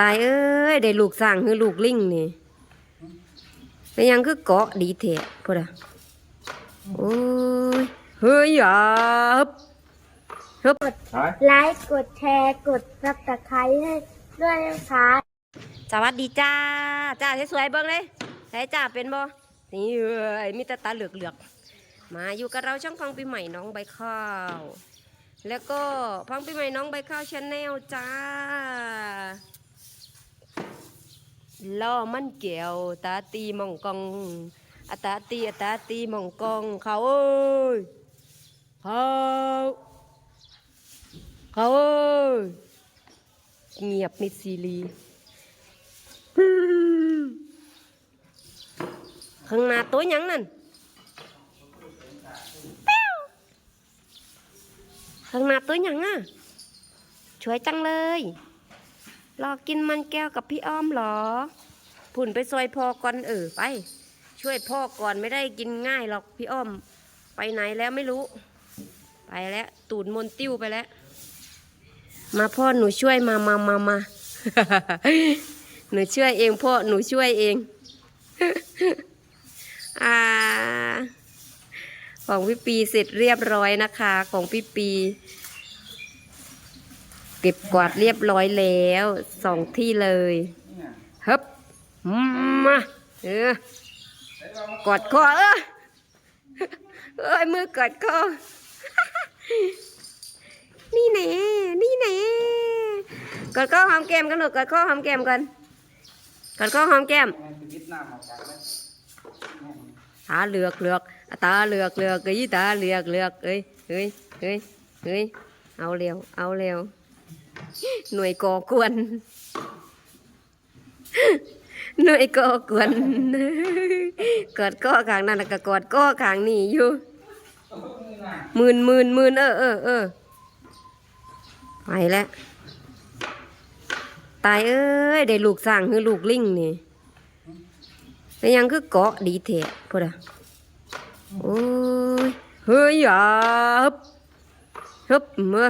ตายเอ้ยได้ลูกสร้างคือลูกลิงนี่เป็นหยังคือเกาะดีแท้พุ่นอะโอ้ยเฮ้ยอย่าฮึบฮึบไลค์กดแชร์กดซับสไครต์ให้ด้วยนะคะสวัสดีจ้าจ้าสวยๆเบิ่งเลยใช้จ้าเป็นบ่นี่เอ้ยมีแต่ตาเหลือกๆมาอยู่กับเราช่องฟังปีใหม่น้องใบข้าวแล้วก็ฟังปีใหม่น้องใบข้าวชาแนลจ้า ล่อมันเกี่ยวตาตีหมองกองอะตาตีอะตาตีหมองกองเข รีข้างหน้าตัวหยังนั่นแป้วข้างหน้าตัวหยังอะช่วยจังเรอกินมันแก้วกับพี่อ้อมเหรอ ผุ่นไปซอยพ่อก่อนเออไป ช่วยพ่อก่อนไม่ได้กินง่ายหรอกพี่อ้อม ไปไหนแล้วไม่รู้ ไปแล้ว ตูดมนติ้วไปแล้ว มาพ่อหนูช่วยมามามามาหนูช่วยเองพ่อหนูช่วยเองอ่าของพี่ปีเสร็จเรียบร้อยนะคะ ของพี่ปี เก็บกวาดเรียบร้อยแล้วสองที่เลยฮึบมาเออกอดคอเออเอ้ยมือกอดคอนี่แน่นี่แน่กอดข้อหอมแก้มกันหนูกอดข้อหอมแก้มกันกอดข้อหอมแก้มตาเหลือกเหลือกตาเหลือกเหลือกเอ้ยตาเหลือกเหลือกเอ้ยเอ้ยเอ้ยเอ้ยเอาเร็วเอาเร็ว หน่วยก่อกวน หน่วยก่อกวนกอดก้อขางนั่นแล้วก็กอดก้อขางนี่อยู่หมื่นหมื่นหมื่นเออเออเออไปแล้วตายเอ้ยได้ลูกสร้างคือลูกลิงนี่เป็นหยังคือเกาะดีแท้พุ่นอะโอ้ยเฮ้ยอย่าฮึบฮึบเมื่อ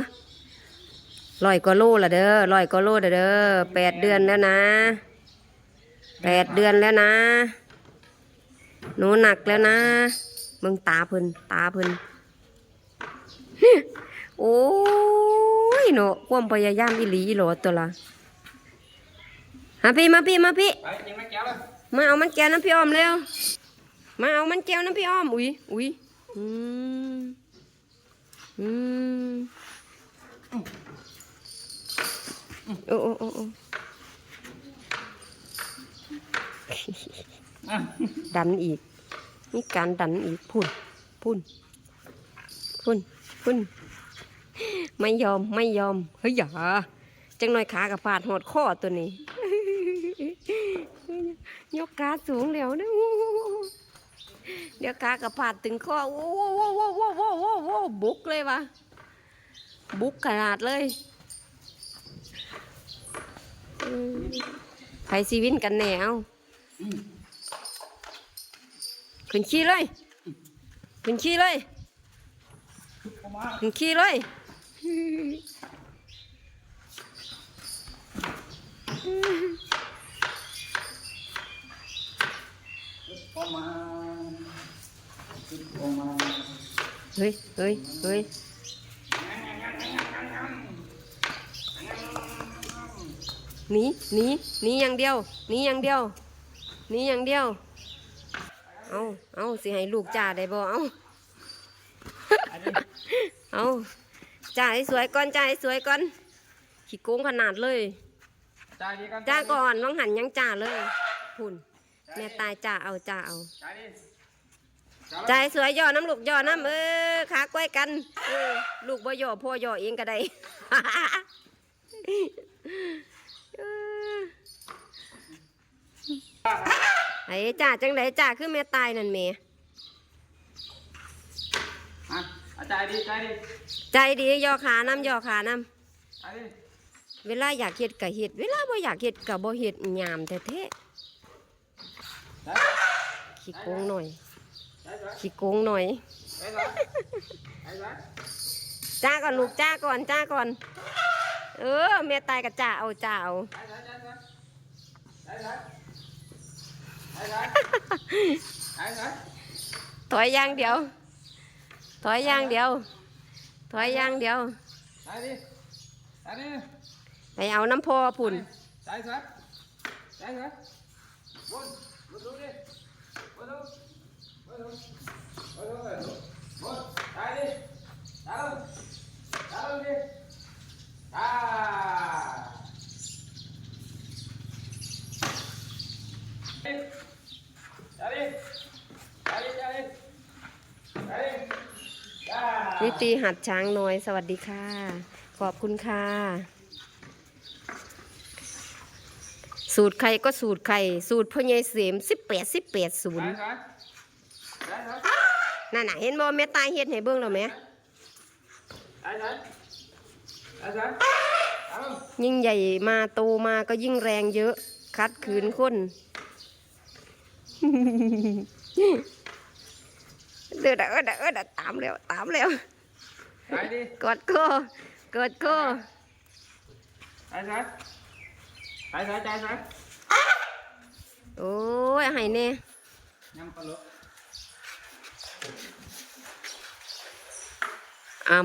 ลอยกว่าโลละเด้อลอยกว่าโลละเด้อแปดเดือนแล้วนะแปดเดือนแล้วนะ หนูหนักแล้วนะมึงตาเพิ่นตาเพิ่นโอ้ยเนาะความพยายามอีหลีหลอตัวละมาพี่มาพี่มาพี่ไปยิงไม่แก้วเลยมาเอามันแก้วน้ำพี่อ้อมเร็วมาเอามันแก้วน้ำพี่อ้อมอุ้ยอุ้ยอืมอืม โอ้โอ้โอ้โอ้ดันอีก มีการดันอีกพุ่น พุ่น พุ่น พุ่น ไม่ยอม ไม่ยอม เฮ้ยอย่าจังหน่อยขากับฟาดหอดข้อตัวนี้ ยกขาสูงแล้วนะเดี๋ยวขากับผาดถึงคอโอ้โหโอ้โหโอ้โหโอ้โหโอ้โหบุกเลยวะ บุกขนาดเลยอืม ไผซีวินกันแนวขึ้นขี้เลยขึ้นขี้เลยขึ้นขี้เลยออกมาออกมาเฮ้ยเฮ้ยเฮ้ย หนีหนีหนีอย่างเดียวหนีอย่างเดียวหนีอย่างเดียว เอาเอาสิให้ลูกจ่าได้บ่เอาเอาจ่าให้สวยก่อนจ่าให้สวยก่อนขี้โกงขนาดเลยจ่ายดีกันจ่าก่อนน้องหันยังจ่าเลยหุ่นแม่ตายจ่าเอาจ่าเอาจ่ายดิใจสวยย่อน้ำลูกย่อน้ำเออขากล้วยกันเออลูกบ่ย่อพ่อย่อเองก็ได้ เออ ไอ้จ่าจังไดจ่าคือแม่ตายนั่นแม่อะอะจ่ายดิจ่ายดิใจดีย่อขาน้ำย่อขาน้จ่ายดิำเวลาอยากเฮ็ดก็เฮ็ดเวลาบ่อยากเฮ็ดก็บ่เฮ็ดยามแท้จ่ายๆขี้โกงหน่อยจ่ายจ่ายขี้โกงหน่อยจ่ายจ่ายจ่ายจ่ายจ้าก่อนลูกจ้าก่อนจ้าก่อน เอเออแม่ตายกับจ่าเอาจ่าเอา Trái trái trái trái. Trái trái. Trái trái. Trái trái. ถอยอย่างเดียว ถอยอย่างเดียว ถอยอย่างเดียว Trái đi. Trái đi. ไปเอาน้ำพอพุ่น Trái trái. นิตีหัดช้างน้อย สวัสดีค่ะ ขอบคุณค่ะ สูตรใครก็สูตรใครสูตรพ่อใหญ่เสียมสิบแปดสิบแปดศูนย์นั่นน่ะเห็นบ่แม่ตายเฮ็ดให้เบิ่งแล้วแหม่ยิ่งใหญ่มาโตมาก็ยิ่งแรงเยอะ คัดขืนคน เดือดเออเดอเออเดอตามแล้วตามแล้ว Trái đi. กดโคกดโค Trái trái. Trái trái trái trái. โอ้ยให้แน่ Nhâm con lửa. อ่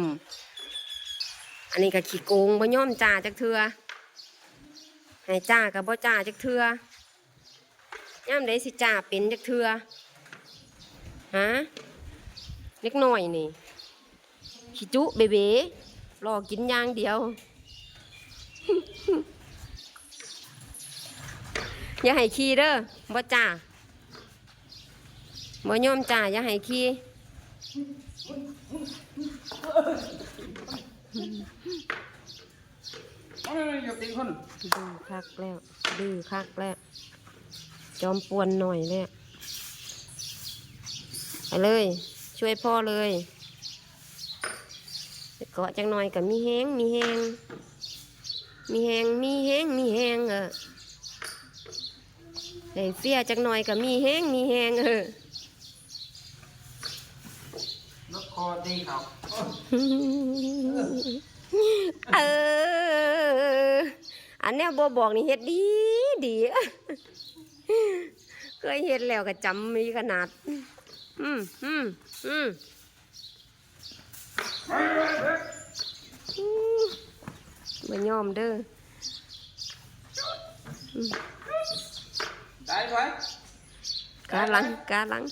ำอันนี้ก็ขี้โกงบ่ย่อมจ่าจักเทือให้จ่ากับบ่จ่าจักเทือ ย่ำได้สิจ่าเป็นจักเทือฮะเล็กน้อยนี่ขี้จุเบเบรอกินอย่างเดียว อย่าให้ขี้เด้อบ่จ่าบ่ย่อมจ่าอย่าให้ขี้ Ôi, nhập tiền con. ดื้อคักแล้วดื้อคักแล้ว จอมปวนหน่อยแล้วไปเลย ช่วยพ่อเลยไปเกาะจังหน่อยกับมีแห้งมีแห้งมีแห้งมีแห้งมีแห้งเออได้เฟียจังหน่อยกับมีแห้งมีแห้งเออ Nó kho đi học. เออ อันเนี้ยบัวบอกนี่เฮ็ดดีดี เคยเฮ็ดแล้วก็จำมีขนาด อืมอืมอืมอืมบ่ยอมเด้อ Trái trái. กาหลังกาหลัง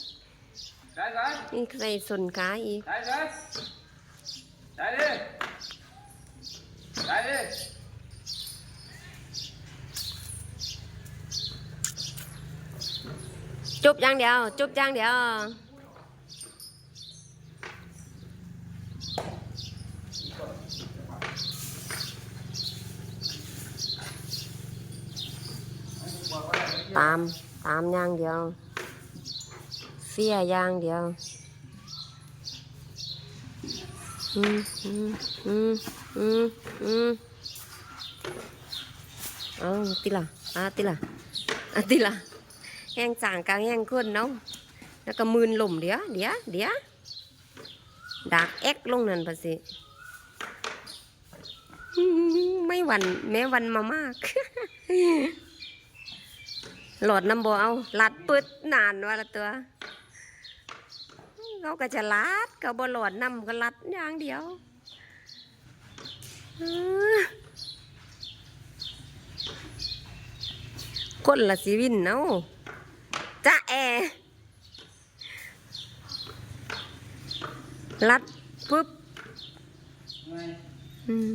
Trái trái. นี่ใส่ส่วนกาอีก Trái trái. Trái đi. Trái đi. จุบอย่างเดียว จุบอย่างเดียวตามตามอย่างเดียวเสียอย่างเดียวอืมอืมอืมอืมอืมเอาติละอาติละอาติละ แห้งจางกลางแห้งขึ้นเนาะแล้วก็มืนหล่มเดี๋ยวเดี๋ยวเดี๋ยวดักแอกลงนั่นปะสิไม่หวันแม้วันมามาก หลอดน้ำบ่เอาลัดปึ๊ดนานว่าละตัวเขาก็จะลัดก็บ่หลอดน้ำก็ลัดอย่างเดียวเออคนละสีวินเนาะ แอลัดปึ๊บ Này. อืม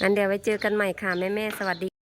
อันเดี๋ยวไว้เจอกันใหม่ค่ะ แม่แม่ๆสวัสดี